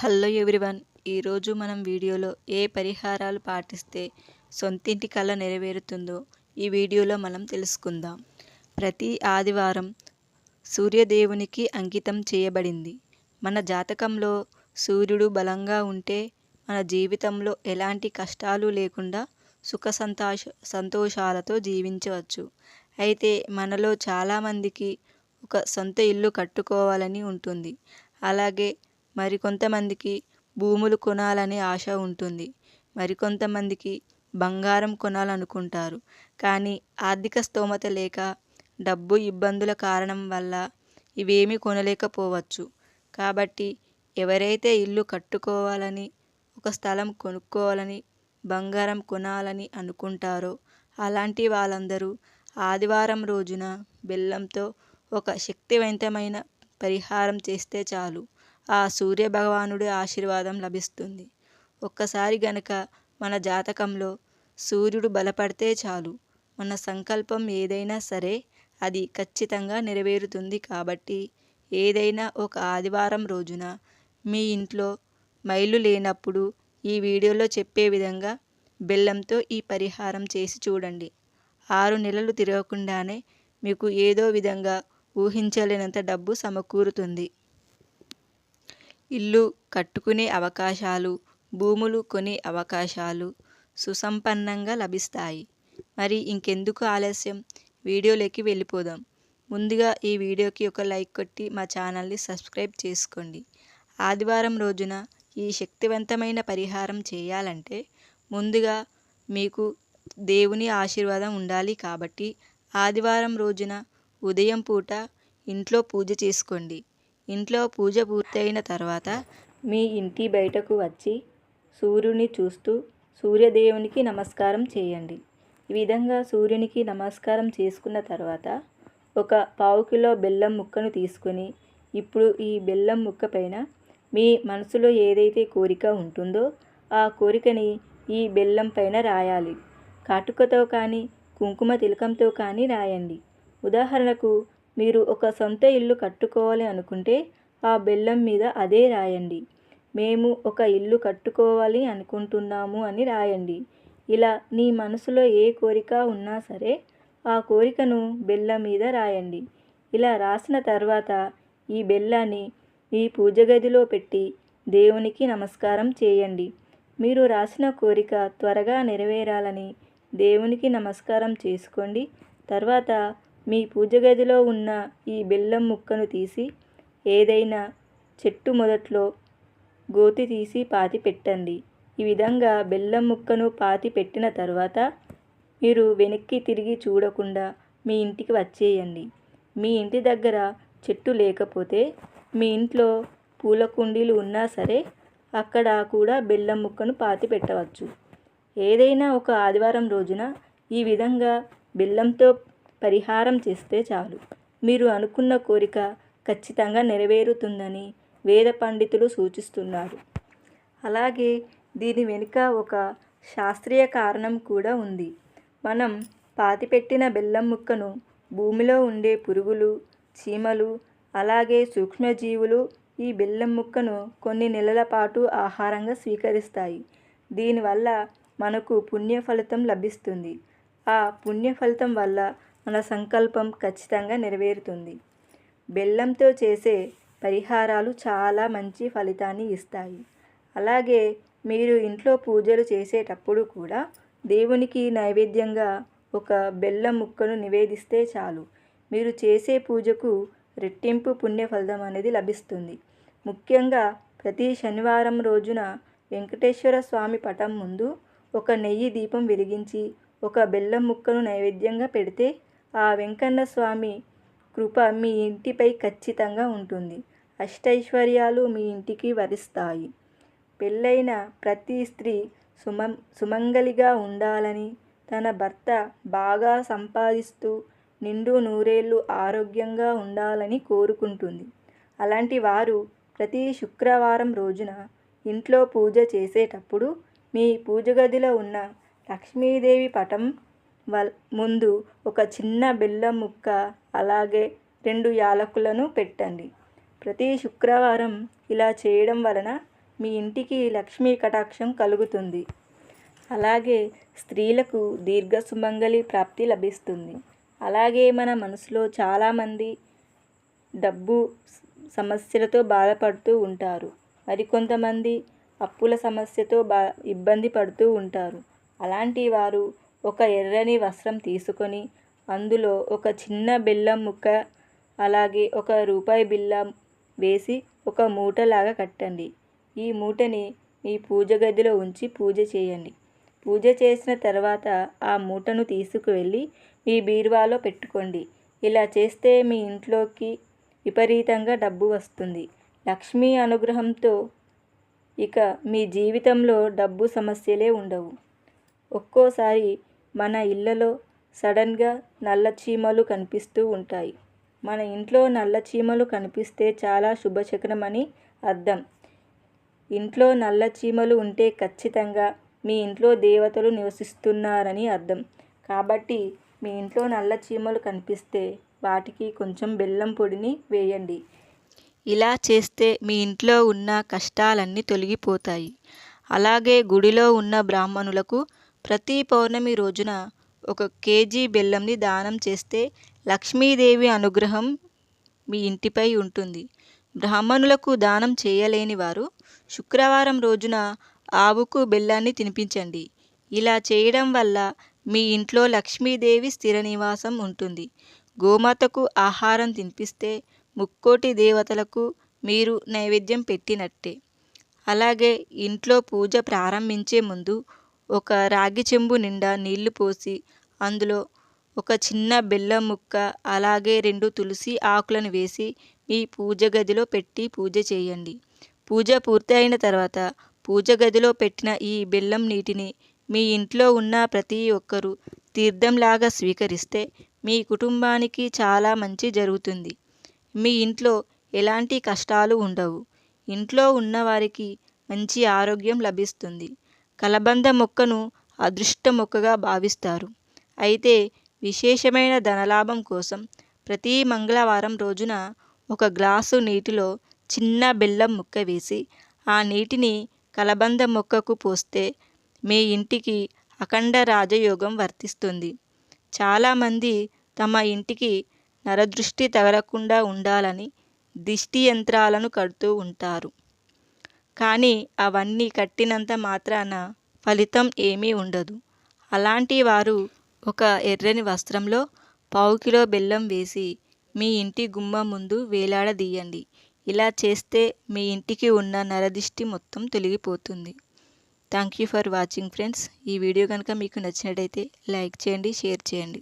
Hello everyone. ఈరోజు మనం వీడియోలో ఏ పరిహారాలు పాటిస్తే సొంతింటి కళ నెరవేరుతుందో ఈ వీడియోలో మనం తెలుసుకుందాం. ప్రతి ఆదివారం సూర్యదేవునికి అంకితం చేయబడింది. మన జాతకంలో సూర్యుడు బలంగా ఉంటే మన జీవితంలో ఎలాంటి కష్టాలు లేకుండా సుఖ సంతోష సంతోషాలతో జీవించవచ్చు. అయితే మనలో చాలామందికి ఒక సొంత ఇల్లు కట్టుకోవాలని ఉంటుంది. అలాగే మరికొంతమందికి భూములు కొనాలనే ఆశ ఉంటుంది. మరికొంతమందికి బంగారం కొనాలనుకుంటారు. కానీ ఆర్థిక స్తోమత లేక డబ్బు ఇబ్బందుల కారణం వల్ల ఇవేమీ కొనలేకపోవచ్చు. కాబట్టి ఎవరైతే ఇల్లు కట్టుకోవాలని ఒక స్థలం కొనుక్కోవాలని బంగారం కొనాలని అనుకుంటారో అలాంటి వాళ్ళందరూ ఆదివారం రోజున బెల్లంతో ఒక శక్తివంతమైన పరిహారం చేస్తే చాలు. ఆ సూర్య భగవానుడి ఆశీర్వాదం లభిస్తుంది. ఒక్కసారి గనక మన జాతకంలో సూర్యుడు బలపడితే చాలు. మన సంకల్పం ఏదైనా సరే అది ఖచ్చితంగా నెరవేరుతుంది కాబట్టి ఏదైనా ఒక ఆదివారం రోజున మీ ఇంట్లో మైలు లేనప్పుడు ఈ వీడియోలో చెప్పే విధంగా బెల్లంతో ఈ పరిహారం చేసి చూడండి. ఆరు నెలలు తిరగకుండానే మీకు ఏదో విధంగా ఊహించలేనంత డబ్బు సమకూరుతుంది. ఇల్లు కట్టుకునే అవకాశాలు భూములు కొనే అవకాశాలు సుసంపన్నంగా లభిస్తాయి. మరి ఇంకెందుకు ఆలస్యం? వీడియోలోకి వెళ్ళిపోదాం. ముందుగా ఈ వీడియోకి ఒక లైక్ కొట్టి మా ఛానల్ని సబ్స్క్రైబ్ చేసుకోండి. ఆదివారం రోజున ఈ శక్తివంతమైన పరిహారం చేయాలంటే ముందుగా మీకు దేవుని ఆశీర్వాదం ఉండాలి కాబట్టి ఆదివారం రోజున ఉదయం పూట ఇంట్లో పూజ చేసుకోండి. ఇంట్లో పూజ పూర్తయిన తర్వాత మీ ఇంటి బయటకు వచ్చి సూర్యుని చూస్తూ సూర్యదేవునికి నమస్కారం చేయండి. ఈ విధంగా సూర్యునికి నమస్కారం చేసుకున్న తర్వాత ఒక పావు కిలో బెల్లం ముక్కను తీసుకొని ఇప్పుడు ఈ బెల్లం ముక్క పైన మీ మనసులో ఏదైతే కోరిక ఉంటుందో ఆ కోరికని ఈ బెల్లం పైన రాయాలి. కాటుకతో కానీ కుంకుమ తిలకంతో కానీ రాయండి. ఉదాహరణకు మీరు ఒక సొంత ఇల్లు కట్టుకోవాలి అనుకుంటే ఆ బెల్లం మీద అదే రాయండి. మేము ఒక ఇల్లు కట్టుకోవాలి అనుకుంటున్నాము అని రాయండి. ఇలా నీ మనసులో ఏ కోరిక ఉన్నా సరే ఆ కోరికను బెల్లం మీద రాయండి. ఇలా రాసిన తర్వాత ఈ బెల్లాన్ని ఈ పూజ గదిలో పెట్టి దేవునికి నమస్కారం చేయండి. మీరు రాసిన కోరిక త్వరగా నెరవేరాలని దేవునికి నమస్కారం చేసుకోండి. తర్వాత మీ పూజ గదిలో ఉన్న ఈ బెల్లం ముక్కను తీసి ఏదైనా చెట్టు మొదట్లో గోతి తీసి పాతి పెట్టండి. ఈ విధంగా బెల్లం ముక్కను పాతి పెట్టిన తర్వాత మీరు వెనక్కి తిరిగి చూడకుండా మీ ఇంటికి వచ్చేయండి. మీ ఇంటి దగ్గర చెట్టు లేకపోతే మీ ఇంట్లో పూల కుండీలు ఉన్నా సరే అక్కడ కూడా బెల్లం ముక్కను పాతి పెట్టవచ్చు. ఏదైనా ఒక ఆదివారం రోజున ఈ విధంగా బెల్లంతో పరిహారం చేస్తే చాలు. మీరు అనుకున్న కోరిక ఖచ్చితంగా నెరవేరుతుందని వేద పండితులు సూచిస్తున్నారు. అలాగే దీని వెనుక ఒక శాస్త్రీయ కారణం కూడా ఉంది. మనం పాతిపెట్టిన బెల్లం ముక్కను భూమిలో ఉండే పురుగులు చీమలు అలాగే సూక్ష్మజీవులు ఈ బెల్లం ముక్కను కొన్ని నెలల పాటు ఆహారంగా స్వీకరిస్తాయి. దీనివల్ల మనకు పుణ్య ఫలితం లభిస్తుంది. ఆ పుణ్య ఫలితం వల్ల మన సంకల్పం ఖచ్చితంగా నెరవేరుతుంది. బెల్లంతో చేసే పరిహారాలు చాలా మంచి ఫలితాన్ని ఇస్తాయి. అలాగే మీరు ఇంట్లో పూజలు చేసేటప్పుడు కూడా దేవునికి నైవేద్యంగా ఒక బెల్లం ముక్కను నివేదిస్తే చాలు. మీరు చేసే పూజకు రెట్టింపు పుణ్య ఫలితం అనేది లభిస్తుంది. ముఖ్యంగా ప్రతి శనివారం రోజున వెంకటేశ్వర స్వామి పటం ముందు ఒక నెయ్యి దీపం వెలిగించి ఒక బెల్లం ముక్కను నైవేద్యంగా పెడితే ఆ వెంకన్న స్వామి కృప మీ ఇంటిపై ఖచ్చితంగా ఉంటుంది. అష్టైశ్వర్యాలు మీ ఇంటికి వరిస్తాయి. పెళ్ళైన ప్రతి స్త్రీ సుమ సుమంగలిగా ఉండాలని తన భర్త బాగా సంపాదిస్తూ నిండు నూరేళ్ళు ఆరోగ్యంగా ఉండాలని కోరుకుంటుంది. అలాంటి వారు ప్రతి శుక్రవారం రోజున ఇంట్లో పూజ చేసేటప్పుడు మీ పూజ గదిలో ఉన్న లక్ష్మీదేవి పటం ముందు ఒక చిన్న బెల్లం ముక్క అలాగే రెండు యాలకులను పెట్టండి. ప్రతి శుక్రవారం ఇలా చేయడం వలన మీ ఇంటికి లక్ష్మీ కటాక్షం కలుగుతుంది. అలాగే స్త్రీలకు దీర్ఘ సుమంగళి ప్రాప్తి లభిస్తుంది. అలాగే మన మనసులో చాలామంది డబ్బు సమస్యలతో బాధపడుతూ ఉంటారు. మరికొంతమంది అప్పుల సమస్యతో బా ఇబ్బంది పడుతూ ఉంటారు. అలాంటి వారు ఒక ఎర్రని వస్త్రం తీసుకొని అందులో ఒక చిన్న బెల్లం ముక్క అలాగే ఒక రూపాయి బిల్ల వేసి ఒక మూటలాగా కట్టండి. ఈ మూటని మీ పూజ గదిలో ఉంచి పూజ చేయండి. పూజ చేసిన తర్వాత ఆ మూటను తీసుకువెళ్ళి మీ బీరువాలో పెట్టుకోండి. ఇలా చేస్తే మీ ఇంట్లోకి విపరీతంగా డబ్బు వస్తుంది. లక్ష్మీ అనుగ్రహంతో ఇక మీ జీవితంలో డబ్బు సమస్యలే ఉండవు. ఒక్కోసారి మన ఇళ్ళలో సడన్గా నల్ల చీమలు కనిపిస్తూ ఉంటాయి. మన ఇంట్లో నల్ల చీమలు కనిపిస్తే చాలా శుభశకనం అని అర్థం. ఇంట్లో నల్ల చీమలు ఉంటే ఖచ్చితంగా మీ ఇంట్లో దేవతలు నివసిస్తున్నారని అర్థం. కాబట్టి మీ ఇంట్లో నల్ల చీమలు కనిపిస్తే వాటికి కొంచెం బెల్లం పొడిని వేయండి. ఇలా చేస్తే మీ ఇంట్లో ఉన్న కష్టాలన్నీ తొలగిపోతాయి. అలాగే గుడిలో ఉన్న బ్రాహ్మణులకు ప్రతి పౌర్ణమి రోజున ఒక కేజీ బెల్లంని దానం చేస్తే లక్ష్మీదేవి అనుగ్రహం మీ ఇంటిపై ఉంటుంది. బ్రాహ్మణులకు దానం చేయలేని వారు శుక్రవారం రోజున ఆవుకు బెల్లాన్ని తినిపించండి. ఇలా చేయడం వల్ల మీ ఇంట్లో లక్ష్మీదేవి స్థిర నివాసం ఉంటుంది. గోమాతకు ఆహారం తినిపిస్తే ముక్కోటి దేవతలకు మీరు నైవేద్యం పెట్టినట్టే. అలాగే ఇంట్లో పూజ ప్రారంభించే ముందు ఒక రాగి చెంబు నిండా నీళ్ళు పోసి అందులో ఒక చిన్న బెల్లం ముక్క అలాగే రెండు తులసి ఆకులను వేసి మీ పూజ గదిలో పెట్టి పూజ చేయండి. పూజ పూర్తి అయిన తర్వాత పూజ గదిలో పెట్టిన ఈ బెల్లం నీటిని మీ ఇంట్లో ఉన్న ప్రతి ఒక్కరూ తీర్థంలాగా స్వీకరిస్తే మీ కుటుంబానికి చాలా మంచి జరుగుతుంది. మీ ఇంట్లో ఎలాంటి కష్టాలు ఉండవు. ఇంట్లో ఉన్నవారికి మంచి ఆరోగ్యం లభిస్తుంది. కలబంద మొక్కను అదృష్ట మొక్కగా భావిస్తారు. అయితే విశేషమైన ధనలాభం కోసం ప్రతి మంగళవారం రోజున ఒక గ్లాసు నీటిలో చిన్న బెల్లం ముక్క వేసి ఆ నీటిని కలబంద మొక్కకు పోస్తే మీ ఇంటికి అఖండ రాజయోగం వర్తిస్తుంది. చాలామంది తమ ఇంటికి నరదృష్టి తగలకుండా ఉండాలని దిష్టి యంత్రాలను కడుతూ ఉంటారు. కానీ అవన్నీ కట్టినంత మాత్రాన ఫలితం ఏమీ ఉండదు. అలాంటి వారు ఒక ఎర్రని వస్త్రంలో పావు కిలో బెల్లం వేసి మీ ఇంటి గుమ్మం ముందు వేలాడదీయండి. ఇలా చేస్తే మీ ఇంటికి ఉన్న నరదిష్టి మొత్తం తొలగిపోతుంది. Thank you for watching friends. ఈ వీడియో కనుక మీకు నచ్చినట్టయితే లైక్ చేయండి షేర్ చేయండి.